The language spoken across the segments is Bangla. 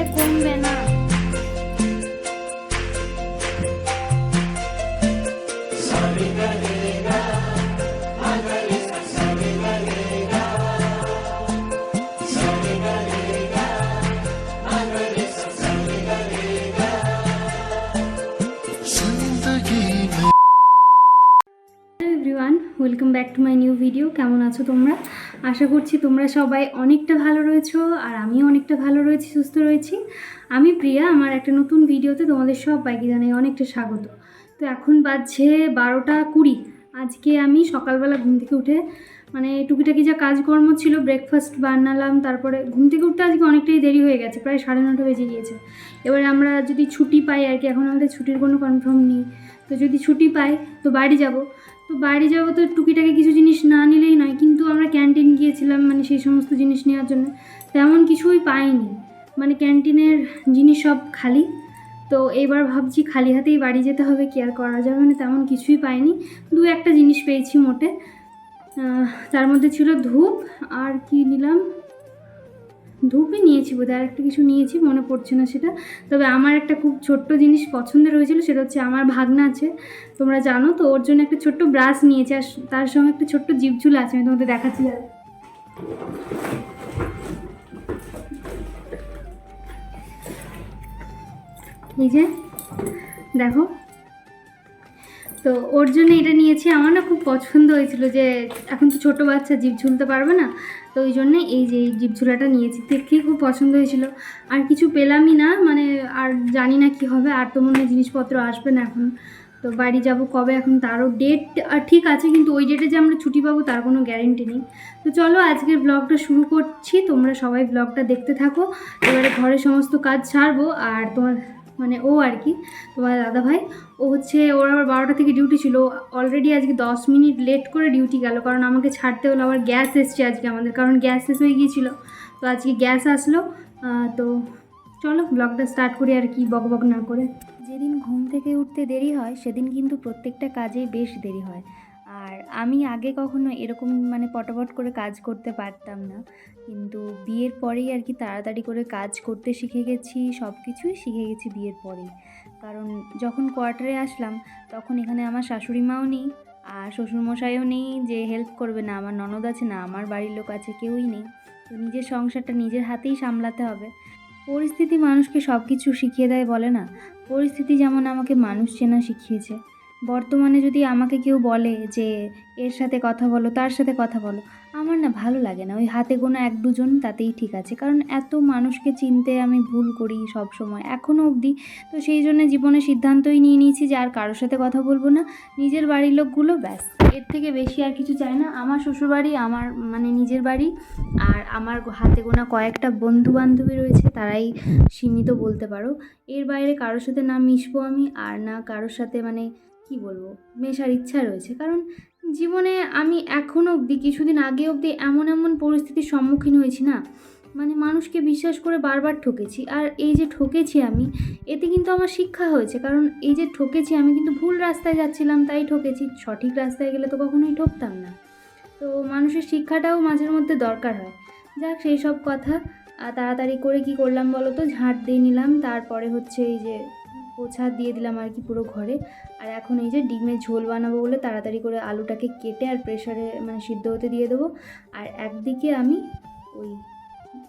আরে কমবে না back to my new video কেমন আছো তোমরা? আশা করছি তোমরা সবাই অনেকটা ভালো রয়েছো আর আমিও অনেকটা ভালো রয়েছি, সুস্থ রয়েছি। আমি প্রিয়া, আমার একটা নতুন ভিডিওতে তোমাদের সবাইকে জানাই অনেকটা স্বাগত। তো এখন বাজছে বারোটা কুড়ি। আজকে আমি সকালবেলা ঘুম থেকে উঠে মানে টুকিটাকি যা কাজকর্ম ছিল ব্রেকফাস্ট বানালাম, তারপরে ঘুম থেকে উঠতে আজকে অনেকটাই দেরি হয়ে গেছে, প্রায় সাড়ে নটা বেজে গিয়েছে। এবারে আমরা যদি ছুটি পাই আর কি, এখন আমাদের ছুটির কোনো কনফার্ম নেই, তো যদি ছুটি পাই, তো বাড়ি যাব। তো বাড়ি যাব তো টুকিটাকি কিছু জিনিস না নিলেই নয়, কিন্তু আমরা ক্যান্টিন গিয়েছিলাম মানে সেই সমস্ত জিনিস নেওয়ার জন্য, তেমন কিছুই পাইনি। মানে ক্যান্টিনের জিনিস সব খালি, তো এবার ভাবছি খালি হাতেই বাড়ি যেতে হবে, কি আর করা যাবে? মানে তেমন কিছুই পাইনি। দু একটা জিনিস পেয়েছি মোটে। তার মধ্যে ছিল ধূপ, আর কি নিলাম? ধূপই নিয়েছি বোধহয়, আর একটা কিছু নিয়েছি, মনে পড়ছে না সেটা। তবে আমার একটা খুব ছোট্ট জিনিস পছন্দের হয়েছিল সেটা হচ্ছে আমার ভাগনা আছে। তোমরা জানো তো, ওর জন্য একটা ছোট্ট ব্রাশ নিয়েছে, আর তার সঙ্গে একটা ছোট্ট জিপচুল আছে, আমি তোমাদের দেখাচ্ছি। দাঁড়াও। এই যে, দেখো। তো ওর জন্য এটা নিয়েছি। আমার না খুব পছন্দ হয়েছিল যে এখন তো ছোটো বাচ্চা, জিভ ঝুলতে পারবে না। তো ওই জন্যে এই যে এই জিভ ঝুলাটা নিয়েছি। দেখেই খুব পছন্দ হয়েছিল। আর কিছু পেলামই না মানে আর জানি না কি হবে। আর তো মনে হয় জিনিসপত্র আসবে না এখন। তো বাড়ি যাব কবে এখন তারও ডেট ঠিক আছে, কিন্তু ওই ডেটে যে আমরা ছুটি পাবো তার কোনো গ্যারেন্টি নেই। তো চলো আজকের ব্লগটা শুরু করছি। তোমরা সবাই ব্লগটা দেখতে থাকো। এবারে ঘরের সমস্ত কাজ ছাড়বো আর তোমার মানে ও আর কি, তোমার দাদা ভাই। ও হচ্ছে, ওর আবার বারোটা থেকে ডিউটি ছিল। অলরেডি আজকে দশ মিনিট লেট করে ডিউটি গেল। কারণ আমাকে ছাড়তে হলো, আবার গ্যাস এসছে আজকে আমাদের। কারণ গ্যাস শেষ হয়ে গিয়েছিল। তো আজকে গ্যাস আসলো। তো চলো ব্লগটা স্টার্ট করি আর কি, বক বক না করে। যেদিন ঘুম থেকে উঠতে দেরি হয়, সেদিন কিন্তু প্রত্যেকটা কাজেই বেশ দেরি হয়। আর আমি আগে কখনো এরকম মানে পটাপট করে কাজ করতে পারতাম না। কিন্তু বিয়ের পরেই আর কি তাড়াতাড়ি করে কাজ করতে শিখে গেছি সব কিছুই শিখে গেছি বিয়ের পরেই। কারণ যখন কোয়ার্টারে আসলাম, তখন এখানে আমার শাশুড়ি মাও নেই, আর শ্বশুরমশাইও নেই যে হেল্প করবে না, আমার ননদ আছে না, আমার বাড়ির লোক আছে, কেউই নেই। তো নিজের সংসারটা নিজের হাতেই সামলাতে হবে। পরিস্থিতি মানুষকে সব কিছু শিখিয়ে দেয় বলে না? পরিস্থিতি যেমন আমাকে মানুষ চেনা শিখিয়েছে। বর্তমানে যদি আমাকে কেউ বলে যে, এর সাথে কথা বলো, তার সাথে কথা বলো, আমার না ভালো লাগে না। ওই হাতে গোনা এক দুজন তাতেই ঠিক আছে। কারণ এত মানুষকে চিনতে আমি ভুল করি সব সময় এখনও অবধি। তো সেই জন্য জীবনে সিদ্ধান্তই নিয়ে নিয়েছি যে, আর কারোর সাথে কথা বলব না। নিজের বাড়ির লোকগুলো ব্যাস। এর থেকে বেশি আর কিছু চাই না। আমার শ্বশুরবাড়ি, আমার মানে নিজের বাড়ি আর আমার হাতে গোনা কয়েকটা বন্ধু বান্ধবী রয়েছে, তারাই সীমিত বলতে পারো। এর বাইরে কারোর সাথে না মিশবো আমি আর না কারোর সাথে মানে কি বলব, মেশার ইচ্ছা রয়েছে। কারণ জীবনে আমি এখনও অবধি, কিছুদিন আগে অবধি এমন এমন পরিস্থিতির সম্মুখীন হয়েছি না মানে মানুষকে বিশ্বাস করে বারবার ঠকেছি। আর এই যে ঠকেছি আমি, এতে কিন্তু আমার শিক্ষা হয়েছে। কারণ এই যে ঠকেছি, আমি কিন্তু ভুল রাস্তায় যাচ্ছিলাম, তাই ঠকেছি। সঠিক রাস্তায় গেলে তো কখনোই ঠকতাম না। তো মানুষের শিক্ষাটাও মাঝের মধ্যে দরকার হয়। যাক, সেই সব কথা। তাড়াতাড়ি করে কি করলাম বলো তো? ঝাঁট দিয়ে নিলাম। তারপরে হচ্ছে এই যে পোছা দিয়ে দিলাম আর কি পুরো ঘরে। আর এখন এই যে ডিমের ঝোল বানাবো বলে তাড়াতাড়ি করে আলুটাকে কেটে আর প্রেশারে মানে সিদ্ধ হতে দিয়ে দেবো। আর একদিকে আমি ওই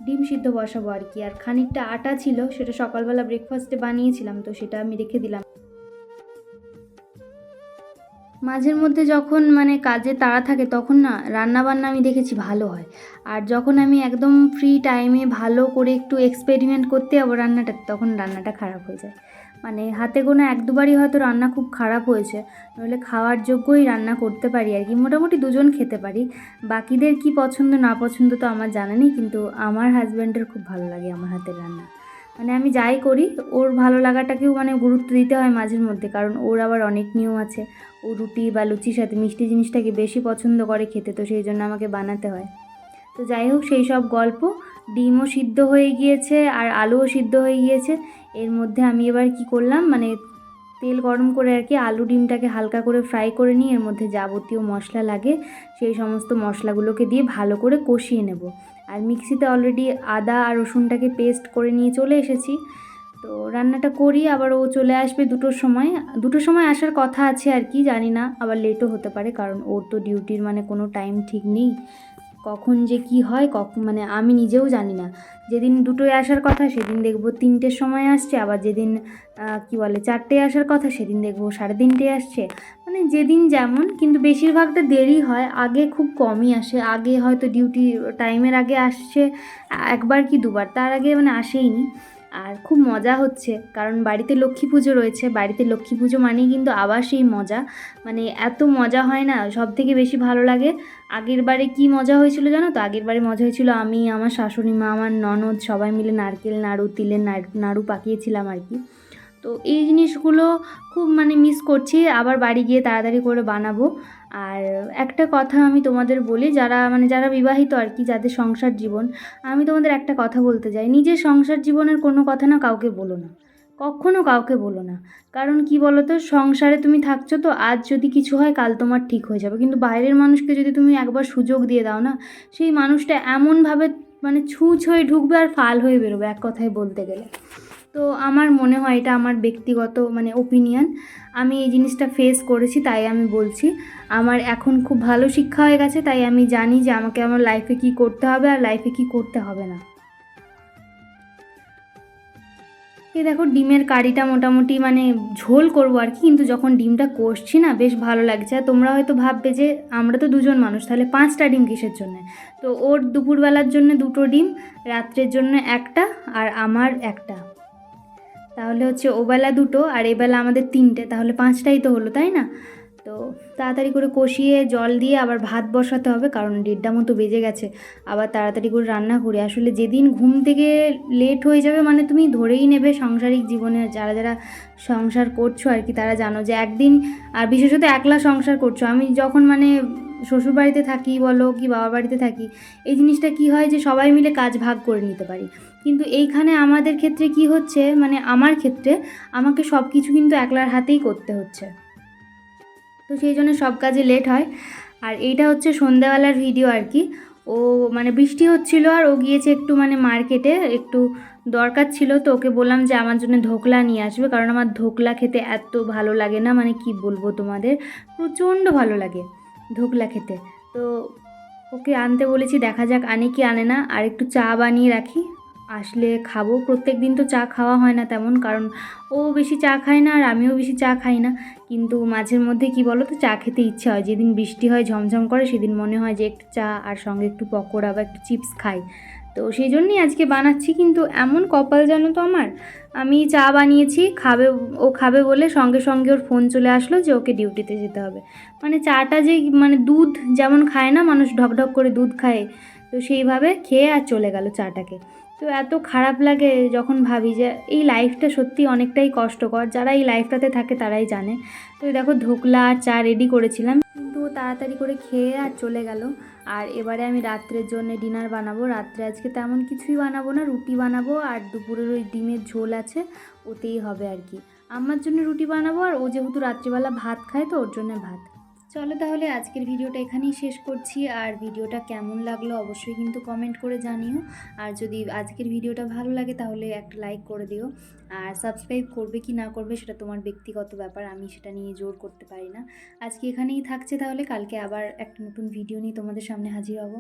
ডিম সিদ্ধ বসাবো আর কি। আর খানিকটা আটা ছিল, সেটা সকালবেলা ব্রেকফাস্টে বানিয়েছিলাম, তো সেটা আমি রেখে দিলাম। মাঝের মধ্যে যখন মানে কাজে তাড়া থাকে, তখন না রান্না বান্না আমি দেখেছি ভালো হয়। আর যখন আমি একদম ফ্রি টাইমে ভালো করে একটু এক্সপেরিমেন্ট করতে যাব রান্নাটা, তখন রান্নাটা খারাপ হয়ে যায়। মানে হাতে গোনা এক দুবারই হয়তো রান্না খুব খারাপ হয়েছে নইলে খাওয়ার যোগ্যই রান্না করতে পারি আর কি। মোটামুটি দুজন খেতে পারি। বাকিদের কি পছন্দ, না পছন্দ তো আমার জানা নেই, কিন্তু আমার হাজব্যান্ডের খুব ভালো লাগে আমার হাতের রান্না। মানে আমি যাই করি, ওর ভালো লাগাটাকেও মানে গুরুত্ব দিতে হয় মাঝের মধ্যে, কারণ ওর আবার অনেক নিয়ম আছে। ও রুটি বা লুচির সাথে মিষ্টি জিনিসটাকে বেশি পছন্দ করে খেতে, তো সেই জন্য আমাকে বানাতে হয়। তো যাই হোক, সেই সব গল্প। ডিমও সিদ্ধ হয়ে গিয়েছে আর আলুও সিদ্ধ হয়ে গিয়েছে। এর মধ্যে আমি এবার কি করলাম মানে তেল গরম করে আর কি আলু ডিমটাকে হালকা করে ফ্রাই করে নিয়ে এর মধ্যে যাবতীয় মশলা লাগে, সেই সমস্ত মশলাগুলোকে দিয়ে ভালো করে কষিয়ে নেব। আর মিক্সিতে অলরেডি আদা আর রসুনটাকে পেস্ট করে নিয়ে চলে এসেছি। তো রান্নাটা করি, আবার ও চলে আসবে দুটোর সময়। দুটোর সময় আসার কথা আছে আর কি, জানি না, আবার লেটও হতে পারে, কারণ ওর তো ডিউটির মানে কোনো টাইম ঠিক নেই। কখন যে কি হয় কখন মানে আমি নিজেও জানি না। যেদিন দুটোয় আসার কথা, সেদিন দেখব তিনটের সময় আসছে, আবার যেদিন কি বলে চারটে আসার কথা, সেদিন দেখব সাড়ে তিনটে আসছে। মানে যেদিন যেমন, কিন্তু বেশিরভাগটা দেরি হয়, আগে খুব কমই আসে। আগে হয়তো ডিউটি টাইমের আগে আসছে, একবার কি দুবার, তার আগে মানে আসেইনি। আর খুব মজা হচ্ছে, কারণ বাড়িতে লক্ষ্মী পুজো রয়েছে। বাড়িতে লক্ষ্মী পুজো মানেই কিন্তু আবার সেই মজা। মানে এত মজা হয় না সব থেকে বেশি ভালো লাগে আগের বারে কী মজা হয়েছিল জানো তো? আগের বারে মজা হয়েছিল আমি, আমার শাশুড়ি মা, আমার ননদ সবাই মিলে নারকেল, নাড়ু, তিলের নাড়ু- নাড়ু পাকিয়েছিলাম আর কি। তো এই জিনিসগুলো খুব মানে মিস করছি। আবার বাড়ি গিয়ে তাড়াতাড়ি করে বানাবো। আর একটা কথা আমি তোমাদের বলি, যারা মানে যারা বিবাহিত আর কি, যাদের সংসার জীবন, আমি তোমাদের একটা কথা বলতে চাই। নিজের সংসার জীবনের কোনো কথা না কাউকে বলো না। কখনো কাউকে বলো না। কারণ কি বলো তো সংসারে তুমি থাকছো তো, আজ যদি কিছু হয়, কাল তোমার ঠিক হয়ে যাবে। কিন্তু বাইরের মানুষকে যদি তুমি একবার সুযোগ দিয়ে দাও না, সেই মানুষটা এমনভাবে মানে ছুঁচ হয়ে ঢুকবে আর ফাল হয়ে বেরোবে, এক কথায় বলতে গেলে। তো আমার মনে হয় এটা আমার ব্যক্তিগত মানে ওপিনিয়ন আমি এই জিনিসটা ফেস করেছি, তাই আমি বলছি। আমার এখন খুব ভালো শিক্ষা হয়ে গেছে, তাই আমি জানি যে আমাকে আমার লাইফে কি করতে হবে আর লাইফে কি করতে হবে না। এই দেখো, ডিমের কারিটা মোটামুটি মানে ঝোল করব আর কি, কিন্তু যখন ডিমটা কষছি না, বেশ ভালো লাগছে। আর তোমরা হয়তো ভাববে যে আমরা তো দুজন মানুষ, তাহলে পাঁচটা ডিম কিসের জন্য? তো ওর দুপুরবেলার জন্য দুটো ডিম, রাত্রের জন্য একটা, আর আমার একটা। তাহলে হচ্ছে ওবেলা দুটো আর এবেলা আমাদের তিনটে, তাহলে পাঁচটাই তো হলো, তাই না? তো তাড়াতাড়ি করে কষিয়ে জল দিয়ে আবার ভাত বসাতে হবে, কারণ দেড়টা মতো বেজে গেছে। আবার তাড়াতাড়ি করে রান্না করি, আসলে যেদিন ঘুম থেকে লেট হয়ে যাবে মানে তুমি ধরেই নেবে সাংসারিক জীবনে যারা যারা সংসার করছ আর কি, তারা জানো যে একদিন, আর বিশেষত একলা সংসার করছ, আমি যখন মানে শ্বশুর বাড়িতে থাকি বলো কি বাবা বাড়িতে থাকি, এই জিনিসটা কি হয় যে সবাই মিলে কাজ ভাগ করে নিতে পারি। কিন্তু এইখানে আমাদের ক্ষেত্রে কি হচ্ছে? মানে আমার ক্ষেত্রে আমাকে সব কিছু কিন্তু একলার হাতেই করতে হচ্ছে। তো সেই জন্য সব কাজে লেট হয়। আর এইটা হচ্ছে সন্ধ্যাবেলার ভিডিও আর কি। ও মানে বৃষ্টি হচ্ছিল আর ও গিয়েছে একটু মানে মার্কেটে একটু দরকার ছিল তো ওকে বললাম যে আমার জন্য ধোকলা নিয়ে আসবে, কারণ আমার ধোকলা খেতে এত ভালো লাগে না মানে কি বলব তোমাদের? প্রচণ্ড ভালো লাগে ধোকলা খেতে। তো ওকে আনতে বলেছি দেখা যাক আনে কি আনে না, আর একটু চা বানিয়ে রাখি। আসলে খাব। প্রত্যেক দিন তো চা খাওয়া হয় না তেমন, কারণ ও বেশি চা খায় না আর আমিও বেশি চা খাই না। কিন্তু মাঝের মধ্যে কি বলো তো চা খেতে ইচ্ছা হয়। যেদিন বৃষ্টি হয়, ঝমঝম করে, সেদিন মনে হয় যে একটু চা আর সঙ্গে একটু পকোড়া বা একটু চিপস খাই। তো সেই জন্যই আজকে বানাচ্ছি, কিন্তু এমন কপাল জানো তো আমার? আমি চা বানিয়েছি, খাবে, ও খাবে বলে সঙ্গে সঙ্গে ওর ফোন চলে আসলো যে ওকে ডিউটিতে যেতে হবে। মানে চাটা যে মানে দুধ যেমন খায় না মানুষ ঢকঢক করে দুধ খায়, তো সেইভাবে খেয়ে আর চলে গেল চাটাকে। তো এত খারাপ লাগে যখন ভাবি যে এই লাইফটা সত্যি অনেকটাই কষ্টকর। যারা এই লাইফটাতে থাকে তারাই জানে। তো দেখো ধোকলা আর চা রেডি করেছিলাম। কিন্তু তাড়াতাড়ি করে খেয়ে আর চলে গেল। আর এবারে আমি রাত্রের জন্য ডিনার বানাবো। রাত্রে আজকে তেমন কিছুই বানাবো না। রুটি বানাবো আর দুপুরের ওই ডিমের ঝোল আছে, ওতেই হবে আর কি। আমার জন্য রুটি বানাবো আর ও যেহেতু রাত্রিবেলা ভাত খায় তো ওর জন্য ভাত। চলো তাহলে আজকের ভিডিওটা এখানেই শেষ করছি। আর ভিডিওটা কেমন লাগল অবশ্যই কিন্তু কমেন্ট করে জানিও। আর যদি আজকের ভিডিওটা ভালো লাগে তাহলে একটা লাইক করে দিও। আর সাবস্ক্রাইব করবে কি না করবে সেটা তোমার ব্যক্তিগত ব্যাপার, আমি সেটা নিয়ে জোর করতে পারি না। আজকে এখানেই থাকছে তাহলে, কালকে আবার একটা নতুন ভিডিও নিয়ে তোমাদের সামনে হাজির হব।